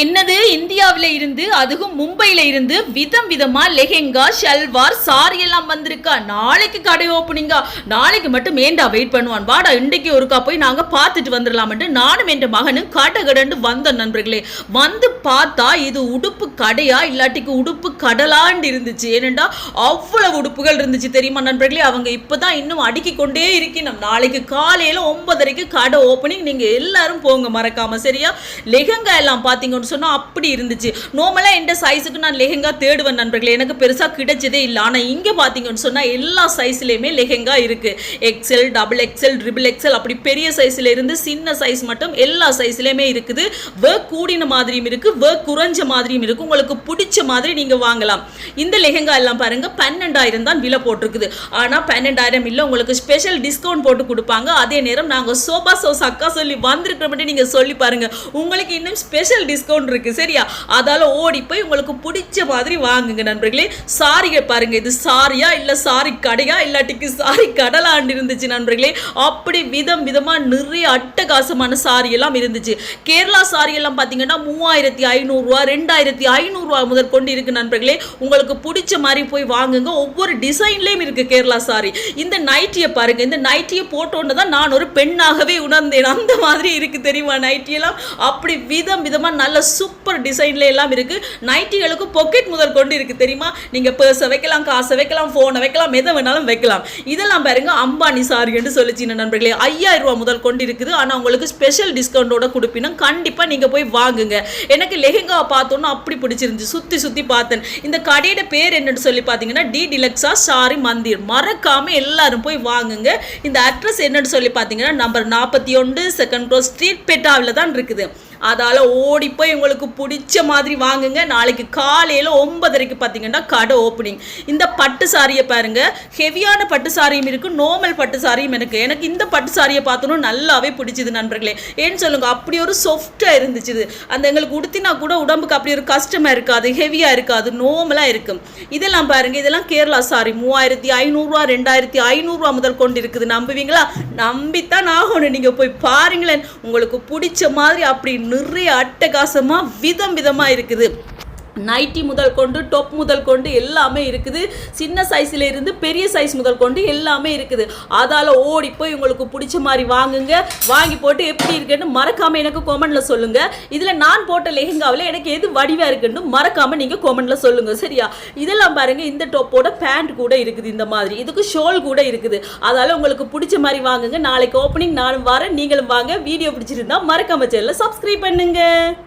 என்னது? இந்தியாவில இருந்து அதுவும் மும்பையில இருந்து விதம் விதமா லெஹெங்கா ஷல்வார் சாரி எல்லாம் வந்திருக்கா? நாளைக்கு கடை ஓப்பனிங்கா? நாளைக்கு மட்டும் ஏண்டா வெயிட் பண்ணுவான்? வாடா இன்றைக்கு ஒருக்கா போய் நாங்க பார்த்துட்டு வந்துடலாம்ட்டு நானும் என் மகனும் கடகடன்னு வந்தோம் நண்பர்களே. வந்து பார்த்தா இது உடுப்பு கடையா? இல்லாட்டிக்கு உடுப்பு கடலாண்டு இருந்துச்சு. ஏனெண்டா அவ்வளவு உடுப்புகள் இருந்துச்சு தெரியுமா நண்பர்களே? அவங்க இப்பதான் இன்னும் அடுக்கி கொண்டே இருக்கணும் நாளைக்கு காலையில ஒன்பதரைக்கு கடை ஓப்பனிங். நீங்க எல்லாரும் போங்க மறக்காம சரியா? லெஹங்கா எல்லாம் அப்படின்னு சொன்னா அப்படி இருந்துச்சு. நார்மலாக எந்த சைஸுக்கு நான் லெஹெங்கா தேடுவேன் நண்பர்களே. எனக்கு பெருசா கிடைச்சதே இல்லை. ஆனா இங்க பார்த்தீங்கன்னு சொன்னா எல்லா சைஸ்லயுமே லெஹெங்கா இருக்கு. XL double XL triple XL அப்படி பெரிய சைஸ்ல இருந்து சின்ன சைஸ் மட்டும் எல்லா சைஸ்லேயுமே இருக்குது. ஒர்க் கூடின மாதிரியும் இருக்கு. ஒர்க் குறைஞ்ச மாதிரியும் இருக்கு. உங்களுக்கு பிடிச்ச மாதிரி நீங்க வாங்கலாம். இந்த லெஹங்கா எல்லாம் பாருங்க. பன்னெண்டாயிரம் தான் விலை போட்டிருக்குது. ஆனா பன்னெண்டாயிரம் இல்லை. உங்களுக்கு ஸ்பெஷல் டிஸ்கவுண்ட் போட்டு கொடுப்பாங்க. அதே நேரம் நாங்க சோபா சோஸ் அக்கா சொல்லி வந்திருக்கிறோம் நீங்க சொல்லி பாருங்க. உங்களுக்கு இன்னும் ஸ்பெஷல் டிஸ்கவுண்ட் இருக்கு சரியா? அதால ஓடி போய் உங்களுக்கு பிடிச்ச மாதிரி வாங்குங்க நண்பர்களே. சாரிகள் பாருங்க. இது சாரியா இல்ல சாரி கடையா? இல்லாட்டிக்கு சாரி கடலாண்டு இருந்துச்சு நண்பர்களே. அப்படி விதம் விதமா நிறைய அட்டகாசமான சாரி எல்லாம் இருந்துச்சு. கேரளா சாரி எல்லாம் பாத்தீங்கன்னா மூவாயிரத்தி ஐநூறுரூவா ரெண்டாயிரத்தி ஐநூறுரூவா முதல் கொண்டு இருக்கு நண்பர்களே. உங்களுக்கு பிடிச்ச மாதிரி போய் வாங்குங்க. ஒவ்வொரு டிசைன்லேயும் இருக்கு கேரளா சாரி. இந்த நைட்டியை பாருங்க. இந்த நைட்டியை போட்டோன்னு தான் நான் ஒரு பெண்ணாகவே உணர்ந்தேன். அந்த மாதிரி இருக்கு தெரியுமா நைட்டி எல்லாம் அப்படி விதம் விதமா நல்ல சூப்பர் டிசைன்ல எல்லாம் இருக்கு. நைட்டிகளுக்கு பொக்கெட் முதல் கொண்டு இருக்கு தெரியுமா? நீங்க பர்ஸை வைக்கலாம் காசை வைக்கலாம் போனை வைக்கலாம் எதை வேணாலும் வைக்கலாம். இதெல்லாம் பாருங்க அம்பானி சாரி என்று சொல்லிச்சு நண்பர்களே. ஐயாயிரம் ரூபா முதல் கொண்டு இருக்குது. ஆனா உங்களுக்கு ஸ்பெஷல் டிஸ்கவுண்டோட கொடுப்பினும். கண்டிப்பா நீங்க போய் வாங்குங்க. எனக்கு லெஹெங்காவை பார்த்தோன்னா அப்படி பிடிச்சிருந்துச்சு. சுத்தி சுத்தி பார்த்தேன். இந்த கடையோட பேர் என்னன்னு சொல்லி பார்த்தீங்கன்னா டி டிலக்ஸா சாரி மந்திர். மறக்காம எல்லாரும் போய் வாங்குங்க. இந்த அட்ரஸ் என்னன்னு சொல்லி பார்த்தீங்கன்னா நம்பர் நாற்பத்தி ஒன்று செகண்ட் க்ரோஸ் ஸ்ட்ரீட் பெட்டாவில் தான் இருக்குது. அதால் ஓடி போய் உங்களுக்கு பிடிச்ச மாதிரி வாங்குங்க. நாளைக்கு காலையில் ஒன்பதரைக்கு பார்த்தீங்கன்னா கடை ஓப்பனிங் இந்த பட்டு சாரியை பாருங்க. ஹெவியான பட்டு சாரியும் இருக்கு. நார்மல் பட்டு சாரியும் இருக்கு எனக்கு இந்த பட்டு சாரியை பார்த்தோன்னா நல்லாவே பிடிச்சது நண்பர்களே. ஏன்னு சொல்லுங்க அப்படி ஒரு சாஃப்டாக இருந்துச்சு இது. அந்த எங்களுக்கு உடுத்தினா கூட உடம்புக்கு அப்படி ஒரு கஷ்டமாக இருக்காது ஹெவியாக இருக்காது நார்மலாக இருக்கும். இதெல்லாம் பாருங்க இதெல்லாம் கேரளா சாரி மூவாயிரத்தி ஐநூறுரூவா ரெண்டாயிரத்தி ஐநூறுரூவா முதல் கொண்டு இருக்குது நம்புவீங்களா? நம்பித்தான் ஆகணும். நீங்கள் போய் பாருங்களேன். உங்களுக்கு பிடிச்ச மாதிரி அப்படி நிறைய அட்டகாசமா விதம் விதமா இருக்குது. நைட்டி முதல் கொண்டு டொப் முதல் கொண்டு எல்லாமே இருக்குது. சின்ன சைஸில் இருந்து பெரிய சைஸ் முதல் கொண்டு எல்லாமே இருக்குது. அதால் ஓடி போய் உங்களுக்கு பிடிச்ச மாதிரி வாங்குங்க. வாங்கி போட்டு எப்படி இருக்குன்னு மறக்காமல் எனக்கு கொமெண்ட்ல சொல்லுங்கள் இதில் நான் போட்ட லெஹங்காவில் எனக்கு எது வடிவாக இருக்குன்னு மறக்காமல் நீங்கள் கொமெண்ட்ல சொல்லுங்கள் சரியா? இதெல்லாம் பாருங்கள் இந்த டொப்போட பேண்ட் கூட இருக்குது இந்த மாதிரி. இதுக்கு ஷோல் கூட இருக்குது. அதால உங்களுக்கு பிடிச்ச மாதிரி வாங்குங்க. நாளைக்கு ஓப்பனிங் நானும் வரேன் நீங்களும் வாங்க. வீடியோ பிடிச்சிருந்தா மறக்காம சேனலில் சப்ஸ்கிரைப் பண்ணுங்கள்